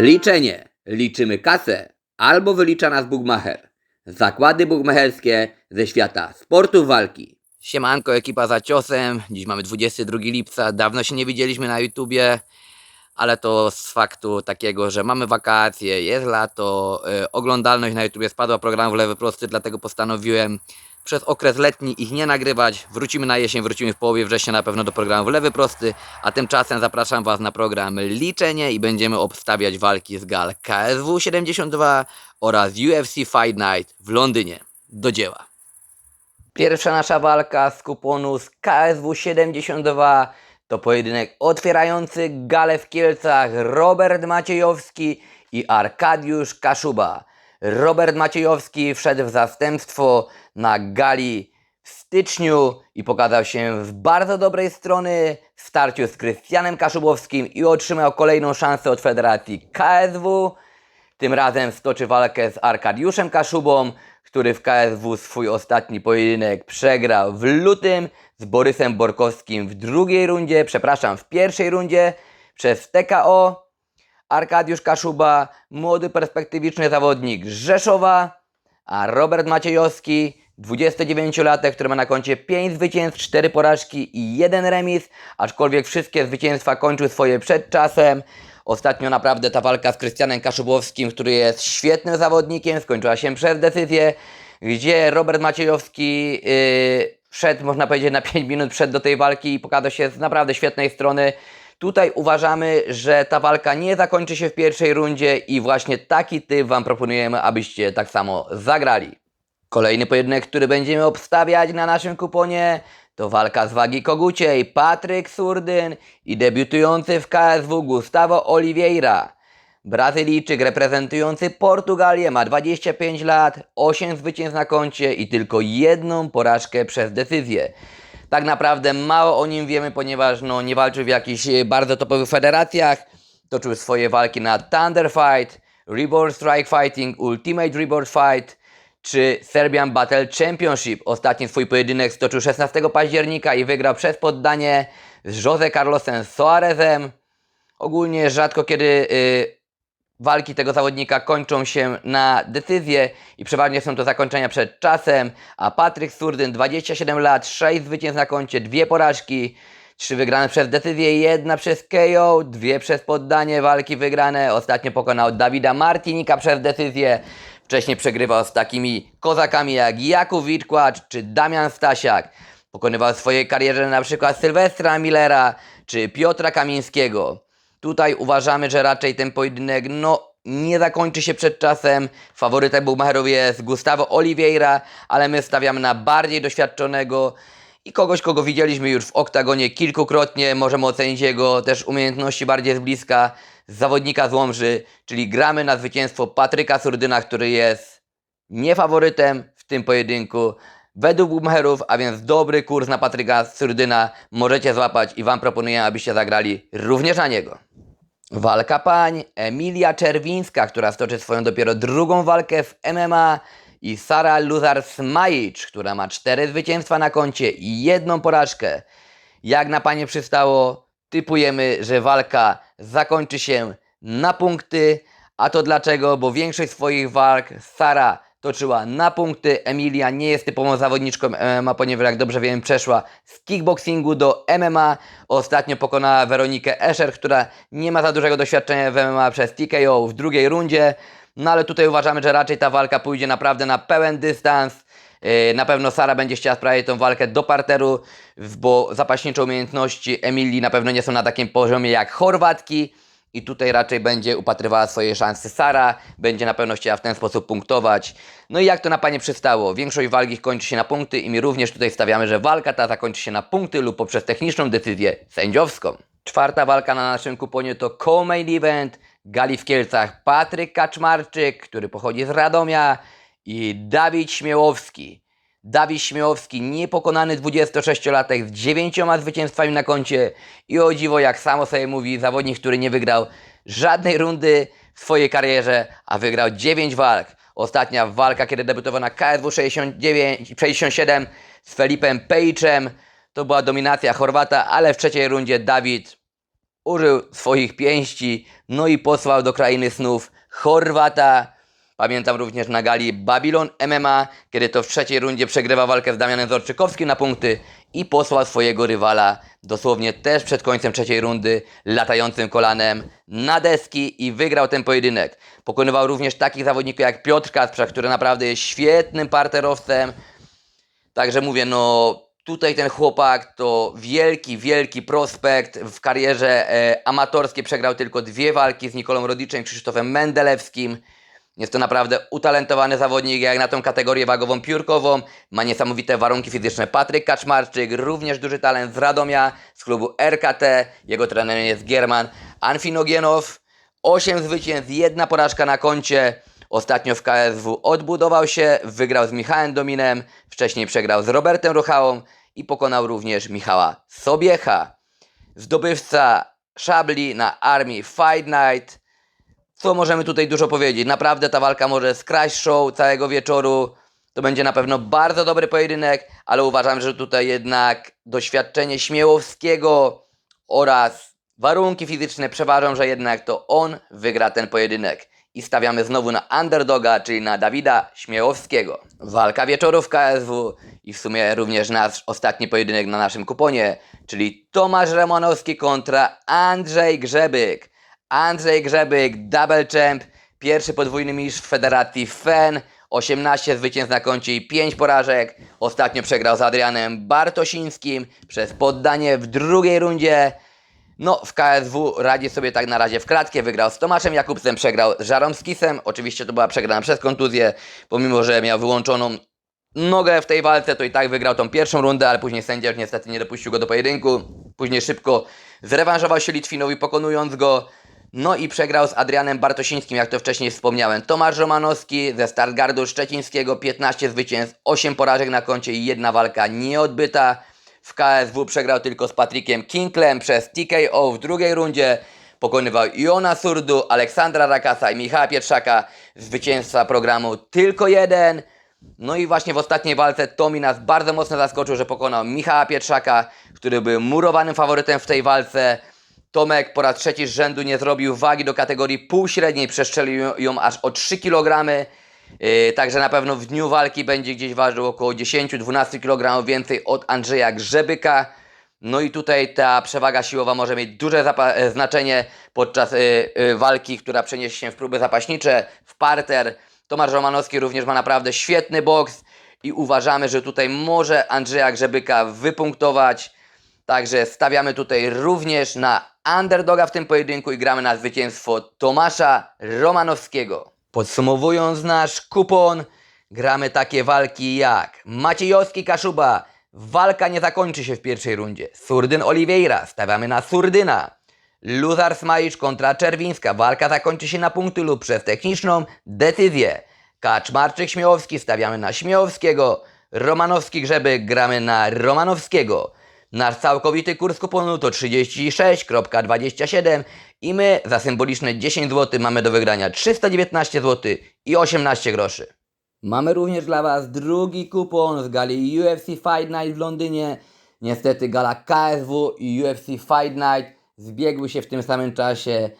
Liczenie. Liczymy kasę. Albo wylicza nas Bugmacher. Zakłady bugmacherskie ze świata sportu walki. Siemanko, ekipa za ciosem. Dziś mamy 22 lipca. Dawno się nie widzieliśmy na YouTubie, ale to z faktu takiego, że mamy wakacje, jest lato, y, oglądalność na YouTubie spadła programów lewy prosty, dlatego postanowiłem przez okres letni ich nie nagrywać. Wrócimy na jesień, wrócimy w połowie września na pewno do programów lewy prosty, a tymczasem zapraszam Was na program Liczenie i będziemy obstawiać walki z gal KSW 72 oraz UFC Fight Night w Londynie. Do dzieła. Pierwsza nasza walka z kuponu z KSW 72 to pojedynek otwierający galę w Kielcach Robert Maciejowski i Arkadiusz Kaszuba. Robert Maciejowski wszedł w zastępstwo na gali w styczniu i pokazał się z bardzo dobrej strony w starciu z Krystianem Kaszubowskim i otrzymał kolejną szansę od Federacji KSW. Tym razem stoczy walkę z Arkadiuszem Kaszubą, który w KSW swój ostatni pojedynek przegrał w lutym z Borysem Borkowskim w drugiej rundzie, przepraszam, w pierwszej rundzie przez TKO. Arkadiusz Kaszuba, młody perspektywiczny zawodnik z Rzeszowa, a Robert Maciejowski, 29-latek, który ma na koncie 5 zwycięstw, 4 porażki i 1 remis, aczkolwiek wszystkie zwycięstwa kończył swoje przed czasem. Ostatnio naprawdę ta walka z Krystianem Kaszubowskim, który jest świetnym zawodnikiem, skończyła się przez decyzję, gdzie Robert Maciejowski yy, wszedł, można powiedzieć, na 5 minut przed do tej walki i pokazał się z naprawdę świetnej strony. Tutaj uważamy, że ta walka nie zakończy się w pierwszej rundzie i właśnie taki typ Wam proponujemy, abyście tak samo zagrali. Kolejny pojedynek, który będziemy obstawiać na naszym kuponie to walka z wagi koguciej Patryk Surdyn i debiutujący w KSW Gustavo Oliveira. Brazylijczyk reprezentujący Portugalię ma 25 lat, 8 zwycięstw na koncie i tylko jedną porażkę przez decyzję. Tak naprawdę mało o nim wiemy, ponieważ no, nie walczył w jakichś e, bardzo topowych federacjach. Toczył swoje walki na Thunder Fight, Reborn Strike Fighting, Ultimate Reborn Fight czy Serbian Battle Championship. Ostatni swój pojedynek stoczył 16 października i wygrał przez poddanie z Jose Carlosem Soarezem. Ogólnie rzadko kiedy y, walki tego zawodnika kończą się na decyzję i przeważnie są to zakończenia przed czasem, a Patryk Surdyn 27 lat, 6 zwycięstw na koncie, dwie porażki, trzy wygrane przez decyzję, jedna przez KO, dwie przez poddanie, walki wygrane. Ostatnio pokonał Dawida Martinika przez decyzję. Wcześniej przegrywał z takimi kozakami jak Jakub Witkłacz czy Damian Stasiak. Pokonywał w swojej karierze na przykład Sylwestra Millera czy Piotra Kamińskiego. Tutaj uważamy, że raczej ten pojedynek no, nie zakończy się przed czasem. Faworytem Buchmacherów jest Gustavo Oliveira, ale my stawiamy na bardziej doświadczonego i kogoś, kogo widzieliśmy już w oktagonie kilkukrotnie. Możemy ocenić jego też umiejętności bardziej z bliska z zawodnika z Łomży, czyli gramy na zwycięstwo Patryka Surdyna, który jest niefaworytem w tym pojedynku. Według Buchmacherów, a więc dobry kurs na Patryka Surdyna możecie złapać i Wam proponuję, abyście zagrali również na niego. Walka pań, Emilia Czerwińska, która stoczy swoją dopiero drugą walkę w MMA i Sara Luzar-Smajic, która ma cztery zwycięstwa na koncie i jedną porażkę. Jak na panie przystało, typujemy, że walka zakończy się na punkty. A to dlaczego? Bo większość swoich walk Sara toczyła na punkty. Emilia nie jest typową zawodniczką MMA, ponieważ jak dobrze wiem, przeszła z kickboxingu do MMA. Ostatnio pokonała Weronikę Escher, która nie ma za dużego doświadczenia w MMA przez TKO w drugiej rundzie. No ale tutaj uważamy, że raczej ta walka pójdzie naprawdę na pełen dystans. Yy, Na pewno Sara będzie chciała sprawić tą walkę do parteru, bo zapaśnicze umiejętności Emilii na pewno nie są na takim poziomie jak Chorwatki. I tutaj raczej będzie upatrywała swoje szanse Sara, będzie na pewno chciała w ten sposób punktować. No i jak to na panie przystało? Większość walk ich kończy się na punkty i my również tutaj stawiamy, że walka ta zakończy się na punkty lub poprzez techniczną decyzję sędziowską. Czwarta walka na naszym kuponie to co-main event. Gali w Kielcach Patryk Kaczmarczyk, który pochodzi z Radomia i Dawid Śmiałowski. Dawid Śmiałowski, niepokonany 26-latek z dziewięcioma zwycięstwami na koncie i o dziwo, jak samo sobie mówi, zawodnik, który nie wygrał żadnej rundy w swojej karierze, a wygrał 9 walk. Ostatnia walka, kiedy debiutował na KSW 69, 67 z Felipem Pejczem, to była dominacja Chorwata, ale w trzeciej rundzie Dawid użył swoich pięści, no i posłał do krainy snów Chorwata. Pamiętam również na gali Babylon MMA, kiedy to w trzeciej rundzie przegrywa walkę z Damianem Zorczykowskim na punkty i posłał swojego rywala dosłownie też przed końcem trzeciej rundy latającym kolanem na deski i wygrał ten pojedynek. Pokonywał również takich zawodników jak Piotr Kacprzak, który naprawdę jest świetnym parterowcem. Także mówię, no tutaj ten chłopak to wielki, wielki prospekt w karierze e, amatorskiej. Przegrał tylko dwie walki z Nikolą Rodiczem i Krzysztofem Mendelewskim. Jest to naprawdę utalentowany zawodnik, jak na tą kategorię wagową piórkową. Ma niesamowite warunki fizyczne. Patryk Kaczmarczyk, również duży talent z Radomia, z klubu RKT. Jego trenerem jest Gierman Anfinogienow. 8 zwycięstw, jedna porażka na koncie. Ostatnio w KSW odbudował się, wygrał z Michałem Dominem, wcześniej przegrał z Robertem Ruchałą i pokonał również Michała Sobiecha. Zdobywca szabli na armii Fight Night. Co możemy tutaj dużo powiedzieć? Naprawdę ta walka może skraść show całego wieczoru. To będzie na pewno bardzo dobry pojedynek, ale uważam, że tutaj jednak doświadczenie Śmiałowskiego oraz warunki fizyczne przeważą, że jednak to on wygra ten pojedynek. I stawiamy znowu na underdoga, czyli na Dawida Śmiałowskiego. Walka wieczoru w KSW i w sumie również nasz ostatni pojedynek na naszym kuponie, czyli Tomasz Romanowski kontra Andrzej Grzebyk. Andrzej Grzebyk, double champ, pierwszy podwójny mistrz federacji FEN, 18 zwycięstw na koncie i 5 porażek. Ostatnio przegrał z Adrianem Bartosińskim przez poddanie w drugiej rundzie. No, w KSW radzi sobie tak na razie w klatkę. Wygrał z Tomaszem Jakubsem, przegrał z Żaromskisem. Oczywiście to była przegrana przez kontuzję, pomimo że miał wyłączoną nogę w tej walce, to i tak wygrał tą pierwszą rundę, ale później sędzia już niestety nie dopuścił go do pojedynku. Później szybko zrewanżował się Litwinowi, pokonując go. No i przegrał z Adrianem Bartosińskim, jak to wcześniej wspomniałem. Tomasz Romanowski ze Stargardu Szczecińskiego, 15 zwycięstw, 8 porażek na koncie i jedna walka nieodbyta. W KSW przegrał tylko z Patrykiem Kinklem przez TKO w drugiej rundzie. Pokonywał Iona Surdu, Aleksandra Rakasa i Michała Pietrzaka. Zwycięzca programu tylko jeden. No i właśnie w ostatniej walce Tomi nas bardzo mocno zaskoczył, że pokonał Michała Pietrzaka, który był murowanym faworytem w tej walce. Tomek po raz trzeci z rzędu nie zrobił wagi do kategorii półśredniej, przeszczelił ją- aż o 3 kg. Yy, także na pewno w dniu walki będzie gdzieś ważył około 10-12 kg więcej od Andrzeja Grzebyka. No i tutaj ta przewaga siłowa może mieć duże e, znaczenie podczas y, y, walki, która przeniesie się w próby zapaśnicze, w parter. Tomasz Romanowski również ma naprawdę świetny boks i uważamy, że tutaj może Andrzeja Grzebyka wypunktować. Także stawiamy tutaj również na underdoga w tym pojedynku i gramy na zwycięstwo Tomasza Romanowskiego. Podsumowując nasz kupon, gramy takie walki jak Maciejowski Kaszuba. Walka nie zakończy się w pierwszej rundzie. Surdyn Oliveira. Stawiamy na Surdyna. Luzar Smajcz kontra Czerwińska. Walka zakończy się na punkty lub przez techniczną decyzję. Kaczmarczyk Śmiałowski. Stawiamy na Śmiałowskiego. Romanowski Grzebyk. Gramy na Romanowskiego. Nasz całkowity kurs kuponu to 36.27 i my za symboliczne 10 zł mamy do wygrania 319 zł i 18 groszy. Mamy również dla Was drugi kupon z gali UFC Fight Night w Londynie. Niestety gala KSW i UFC Fight Night zbiegły się w tym samym czasie.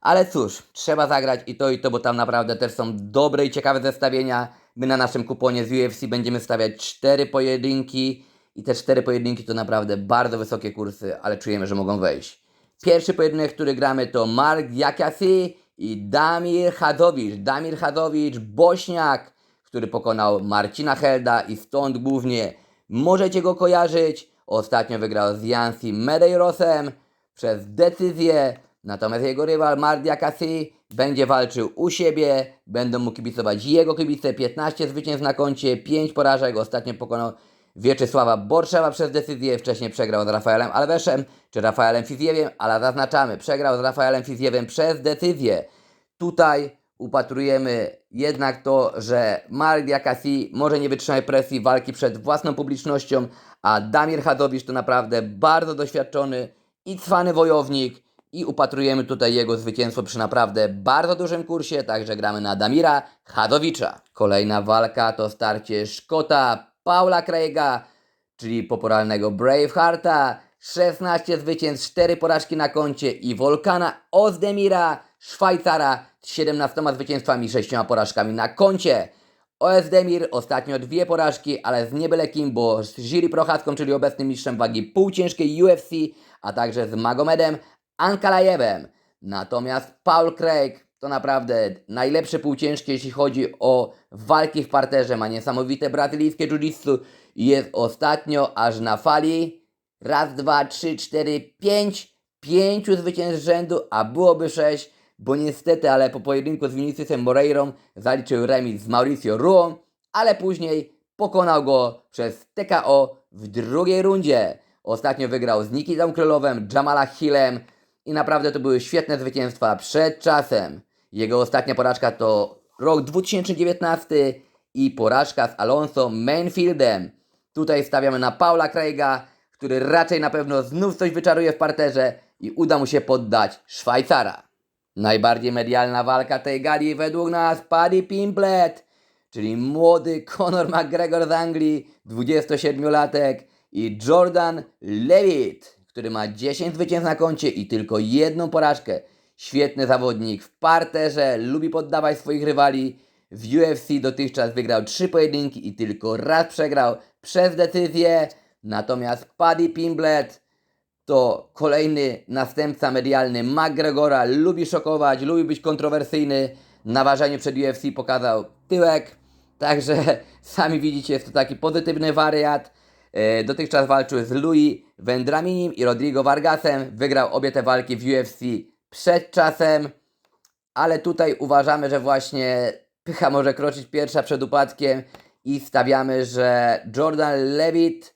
Ale cóż, trzeba zagrać i to i to, bo tam naprawdę też są dobre i ciekawe zestawienia. My na naszym kuponie z UFC będziemy stawiać cztery pojedynki i te cztery pojedynki to naprawdę bardzo wysokie kursy, ale czujemy, że mogą wejść. Pierwszy pojedynek, który gramy to Mark Jakasi i Damir Chadzowicz. Damir Chadzowicz, Bośniak, który pokonał Marcina Helda i stąd głównie możecie go kojarzyć. Ostatnio wygrał z Jansi Medeirosem przez decyzję. Natomiast jego rywal Mardia Kasi będzie walczył u siebie. Będą mu kibicować jego kibice. 15 zwycięstw na koncie, 5 porażek. Ostatnio pokonał Wieczysława Borszewa przez decyzję. Wcześniej przegrał z Rafaelem Alveszem czy Rafaelem Fizjewiem, ale zaznaczamy, przegrał z Rafaelem Fizjewem przez decyzję. Tutaj upatrujemy jednak to, że Mark Diakasi może nie wytrzymać presji walki przed własną publicznością, a Damir Chadowicz to naprawdę bardzo doświadczony i cwany wojownik i upatrujemy tutaj jego zwycięstwo przy naprawdę bardzo dużym kursie, także gramy na Damira Chadowicza. Kolejna walka to starcie Szkota Paula Craiga, czyli popularnego Bravehearta 16 zwycięstw, 4 porażki na koncie i Wolkana Ozdemira, Szwajcara z 17 zwycięstwami, 6 porażkami na koncie. Ozdemir ostatnio dwie porażki, ale z niebyle kim, bo z Jiri Prochaską, czyli obecnym mistrzem wagi półciężkiej UFC, a także z Magomedem Ankalajewem. Natomiast Paul Craig to naprawdę najlepszy półciężki, jeśli chodzi o walki w parterze. Ma niesamowite brazylijskie jiu-jitsu i jest ostatnio aż na fali. Raz, dwa, trzy, cztery, pięć. Pięciu zwycięstw rzędu, a byłoby sześć, bo niestety, ale po pojedynku z Viniciusem Moreirą zaliczył remis z Mauricio Ruą, ale później pokonał go przez TKO w drugiej rundzie. Ostatnio wygrał z Nikitą Królowem, Jamala Hillem i naprawdę to były świetne zwycięstwa przed czasem. Jego ostatnia porażka to rok 2019 i porażka z Alonso Manfieldem. Tutaj stawiamy na Paula Craiga, który raczej na pewno znów coś wyczaruje w parterze i uda mu się poddać Szwajcara. Najbardziej medialna walka tej gali według nas Paddy Pimblet, czyli młody Conor McGregor z Anglii, 27-latek i Jordan Levitt, który ma 10 zwycięstw na koncie i tylko jedną porażkę. Świetny zawodnik w parterze, lubi poddawać swoich rywali. W UFC dotychczas wygrał 3 pojedynki i tylko raz przegrał przez decyzję. Natomiast Paddy Pimblet to kolejny następca medialny McGregora. Lubi szokować, lubi być kontrowersyjny. Na ważeniu przed UFC pokazał tyłek. Także sami widzicie, jest to taki pozytywny wariat. E, Dotychczas walczył z Louis Vendraminim i Rodrigo Vargasem. Wygrał obie te walki w UFC przed czasem. Ale tutaj uważamy, że właśnie pycha może kroczyć pierwsza przed upadkiem i stawiamy, że Jordan Levitt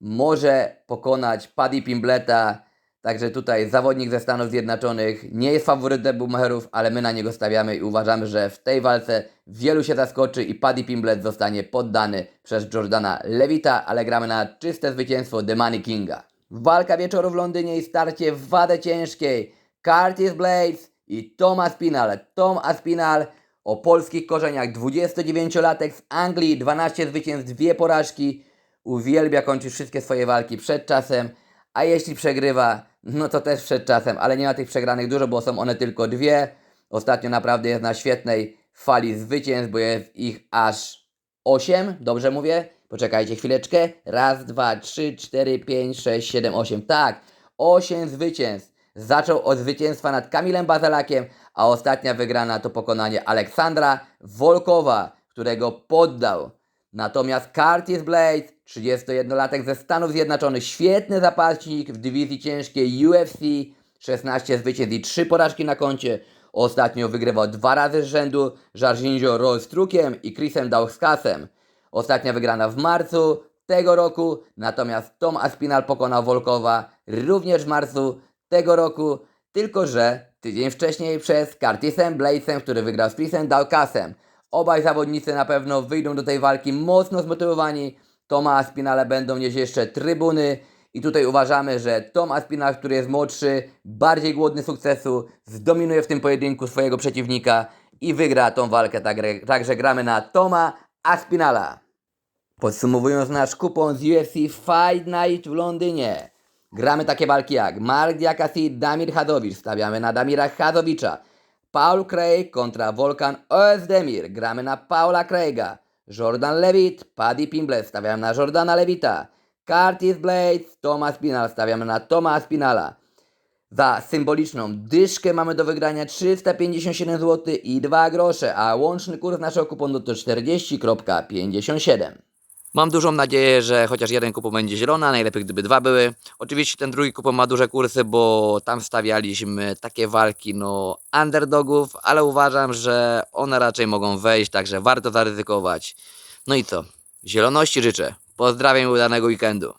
może pokonać Paddy Pimbleta. Także tutaj zawodnik ze Stanów Zjednoczonych nie jest faworytem Bumacherów, ale my na niego stawiamy i uważamy, że w tej walce wielu się zaskoczy i Paddy Pimblet zostanie poddany przez Jordana Levita, ale gramy na czyste zwycięstwo The Money Kinga. Walka wieczoru w Londynie i starcie w wadę ciężkiej. Curtis Blades i Tom Aspinall. Tom Aspinall o polskich korzeniach, 29-latek z Anglii, 12 zwycięstw, dwie porażki. Uwielbia kończyć wszystkie swoje walki przed czasem, a jeśli przegrywa, no to też przed czasem, ale nie ma tych przegranych dużo, bo są one tylko dwie. Ostatnio naprawdę jest na świetnej fali zwycięstw, bo jest ich aż 8, dobrze mówię? Poczekajcie chwileczkę. Raz, dwa, trzy, cztery, pięć, sześć, siedem, osiem. Tak, 8 zwycięstw. Zaczął od zwycięstwa nad Kamilem Bazalakiem, a ostatnia wygrana to pokonanie Aleksandra Wolkowa, którego poddał. Natomiast Curtis Blades, 31-latek ze Stanów Zjednoczonych, świetny zapaśnik w dywizji ciężkiej UFC, 16 zwycięstw i 3 porażki na koncie. Ostatnio wygrywał dwa razy z rzędu Żarzinho Rolstrukiem i Chrisem Dauskasem. Ostatnia wygrana w marcu tego roku, natomiast Tom Aspinall pokonał Wolkowa również w marcu tego roku, tylko że tydzień wcześniej przez Curtisem Bladesem, który wygrał z Chrisem Daukasem. Obaj zawodnicy na pewno wyjdą do tej walki mocno zmotywowani. Toma Aspinale będą nieść jeszcze trybuny. I tutaj uważamy, że Tom Aspinall, który jest młodszy, bardziej głodny sukcesu, zdominuje w tym pojedynku swojego przeciwnika i wygra tą walkę. Także gramy na Toma Aspinala. Podsumowując nasz kupon z UFC Fight Night w Londynie. Gramy takie walki jak Mark Diakasi, Damir Hadowicz. Stawiamy na Damira Hadowicza. Paul Craig kontra Volkan Oezdemir. Gramy na Paula Craiga. Jordan Levitt, Paddy Pimblet. Stawiamy na Jordana Levita. Curtis Blades, Thomas Spinal. Stawiamy na Toma Spinala. Za symboliczną dyszkę mamy do wygrania 357 zł i 2 grosze, a łączny kurs naszego kuponu to 40,57. Mam dużą nadzieję, że chociaż jeden kupon będzie zielony, a najlepiej gdyby dwa były. Oczywiście ten drugi kupon ma duże kursy, bo tam stawialiśmy takie walki no underdogów, ale uważam, że one raczej mogą wejść, także warto zaryzykować. No i co? Zieloności życzę. Pozdrawiam udanego weekendu.